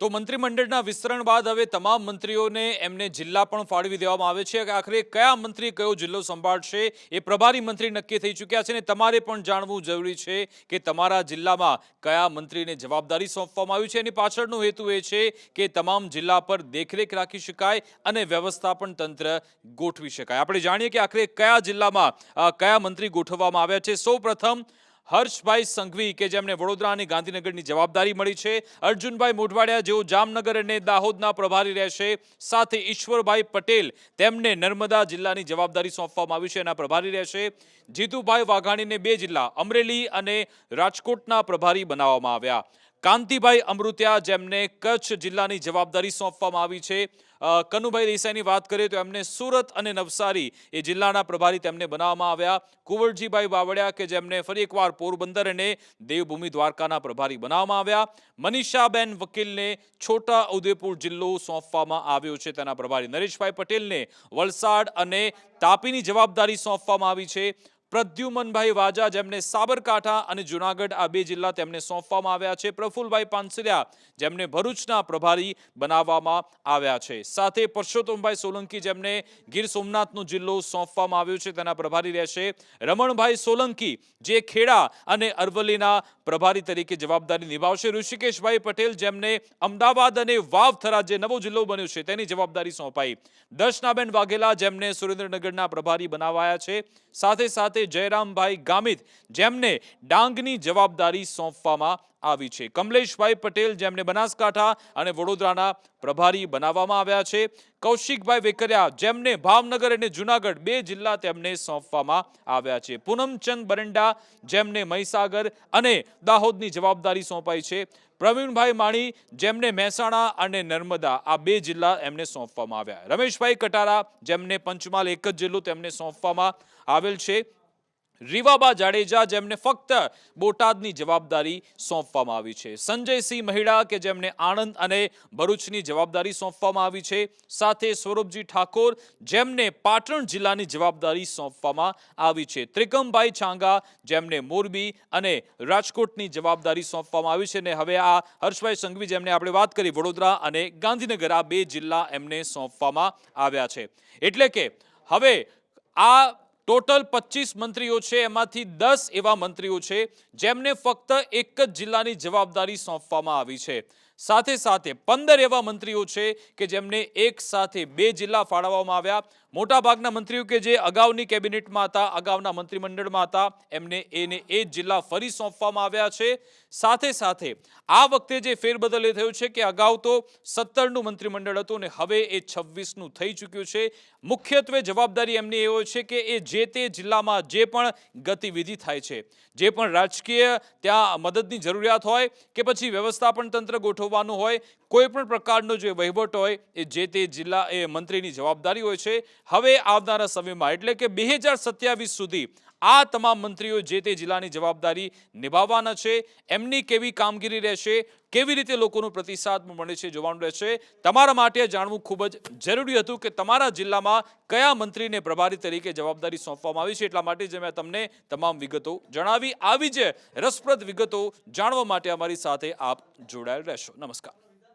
તો મંત્રીમંડળના વિસ્તરણ બાદ હવે તમામ મંત્રીઓને એમને જિલ્લા પણ ફાળવી દેવામાં આવે છે. કે આખરે કયા મંત્રી કયો જિલ્લો સંભાળશે એ પ્રભારી મંત્રી નક્કી થઈ ચૂક્યા છે અને તમારે પણ જાણવું જરૂરી છે કે તમારા જિલ્લામાં કયા મંત્રીને જવાબદારી સોંપવામાં આવી છે. એની પાછળનો હેતુ એ છે કે તમામ જિલ્લા પર દેખરેખ રાખી શકાય અને વ્યવસ્થાપન તંત્ર ગોઠવી શકાય. આપણે જાણીએ કે આખરે કયા જિલ્લામાં કયા મંત્રી ગોઠવવામાં આવ્યા છે. સૌ હર્ષભાઈ સંઘવી કે જેમને વડોદરા અને ગાંધીનગરની જવાબદારી મળી છે. અર્જુનભાઈ મોઢવાડિયા જેઓ જામનગર અને દાહોદના પ્રભારી રહેશે, સાથે ઈશ્વરભાઈ પટેલ તેમને નર્મદા જિલ્લાની જવાબદારી સોંપવામાં આવી છે. એના પ્રભારી રહેશે જીતુભાઈ વાઘાણીને બે જિલ્લા, અમરેલી અને રાજકોટના પ્રભારી બનાવવામાં આવ્યા. કાંતિભાઈ અમૃત્યા, જેમને કચ્છ જિલ્લાની જવાબદારી સોંપવામાં આવી છે. કનુભાઈ દેસાઈની વાત કરીએ તો એમને સુરત અને નવસારી એ જિલ્લાના પ્રભારી તેમને બનાવવામાં આવ્યા. કુંવરજીભાઈ બાવળિયા કે જેમને ફરી એકવાર પોરબંદર અને દેવભૂમિ દ્વારકાના પ્રભારી બનાવવામાં આવ્યા. મનીષાબેન વકીલને છોટા ઉદેપુર જિલ્લો સોંપવામાં આવ્યો છે. તેના પ્રભારી નરેશભાઈ પટેલને વલસાડ અને તાપીની જવાબદારી સોંપવામાં આવી છે. પ્રદ્યુમનભાઈ વાજા જેમને સાબરકાંઠા અને જુનાગઢ આ બે જિલ્લા તેમને સોંપવામાં આવ્યા છે. પ્રફુલભાઈ પાનસરિયા જેમને ભરૂચના પ્રભારી બનાવવામાં આવ્યા છે. સાથે પરસોત્તમભાઈ સોલંકી જેમને ગીર સોમનાથનો જિલ્લો સોંપવામાં આવ્યો છે. તેના પ્રભારી રહેશે રમણભાઈ સોલંકી, જે ખેડા અને અરવલ્લીના પ્રભારી તરીકે જવાબદારી નિભાવશે. ઋષિકેશભાઈ પટેલ જેમને અમદાવાદ અને વાવથરા જે નવો જિલ્લો બન્યો છે તેની જવાબદારી સોંપાઈ. દર્શનાબેન વાઘેલા જેમને સુરેન્દ્રનગરના પ્રભારી બનાવાયા છે. સાથે સાથે જયરામભાઈ ગામિત, જેમને ડાંગની જવાબદારી સોંપવામાં આવી છે. કમલેશભાઈ પટેલ જેમને બનાસકાંઠા અને વડોદરાના પ્રભારી બનાવવામાં આવ્યા છે. કૌશિકભાઈ વેકરિયા જેમને ભાવનગર અને જુનાગઢ બે જિલ્લા તેમને સોંપવામાં આવ્યા છે. પૂનમચંદ બરંડા જેમને મહીસાગર અને દાહોદની જવાબદારી સોંપાઈ છે. પ્રવીણભાઈ માણી જેમને મહેસાણા અને નર્મદા આ બે જિલ્લા એમને સોંપવામાં આવ્યા. રમેશભાઈ કટારા જેમને પંચમહાલ એક જ જિલ્લો તેમને સોંપવામાં આવેલ છે. રીવાબા જાડેજા જેમને ફક્ત બોટાદની જવાબદારી સોંપવામાં આવી છે. સંજયસિંહ મહિડા કે જેમને આણંદ અને ભરૂચની જવાબદારી સોંપવામાં આવી છે. સાથે સ્વરૂપજી ઠાકોર જેમને પાટણ જિલ્લાની જવાબદારી સોંપવામાં આવી છે. ત્રિકમભાઈ છાંગા જેમને મોરબી અને રાજકોટની જવાબદારી સોંપવામાં આવી છે અને હવે આ હર્ષભાઈ સંઘવી જેમને આપણે વાત કરી, વડોદરા અને ગાંધીનગર, આ બે જિલ્લા એમને સોંપવામાં આવ્યા છે. એટલે કે હવે આ ટોટલ પચીસ મંત્રીઓ છે, એમાંથી દસ એવા મંત્રીઓ છે, જેમને ફક્ત એક જ જિલ્લાની જવાબદારી સોંપવામાં આવી છે. સાથે સાથે પંદર એવા મંત્રીઓ છે કે જેમને એક સાથે બે જિલ્લા ફાળવવામાં આવ્યા. મોટાભાગના મંત્રીઓ કે જે અગાઉની કેબિનેટમાં હતા, અગાઉના મંત્રીમંડળમાં હતા, એમને એને એ જિલ્લા ફરી સોંપવામાં આવ્યા છે. સાથે સાથે આ વખતે જે ફેરબદલ એ થયો છે કે અગાઉ તો સત્તરનું મંત્રીમંડળ હતું ને હવે એ છવ્વીસનું થઈ ચૂક્યું છે. મુખ્યત્વે જવાબદારી એમની એ હોય છે કે એ જે તે જિલ્લામાં જે પણ ગતિવિધિ થાય છે, જે પણ રાજકીય ત્યાં મદદની જરૂરિયાત હોય કે પછી વ્યવસ્થાપન તંત્ર ગોઠવવાનું હોય, કોઈ પણ પ્રકારનો જે વહીવટ હોય, એ જે તે જિલ્લા એ મંત્રીની જવાબદારી હોય છે. હવે આવનારા સમયમાં, એટલે કે બે સુધી આ તમામ મંત્રીઓ જે તે જિલ્લાની જવાબદારી નિભાવવાના છે, એમની કેવી કામગીરી રહેશે, કેવી રીતે લોકોનો પ્રતિસાદ મળે છે, જોવાનું રહેશે. તમારા માટે જાણવું ખૂબ જ જરૂરી હતું કે તમારા જિલ્લામાં કયા મંત્રીને પ્રભારી તરીકે જવાબદારી સોંપવામાં આવી છે, એટલા માટે જ મેં તમને તમામ વિગતો જણાવી. આવી જ રસપ્રદ વિગતો જાણવા માટે અમારી સાથે આપ જોડાયેલ રહેશો. નમસ્કાર.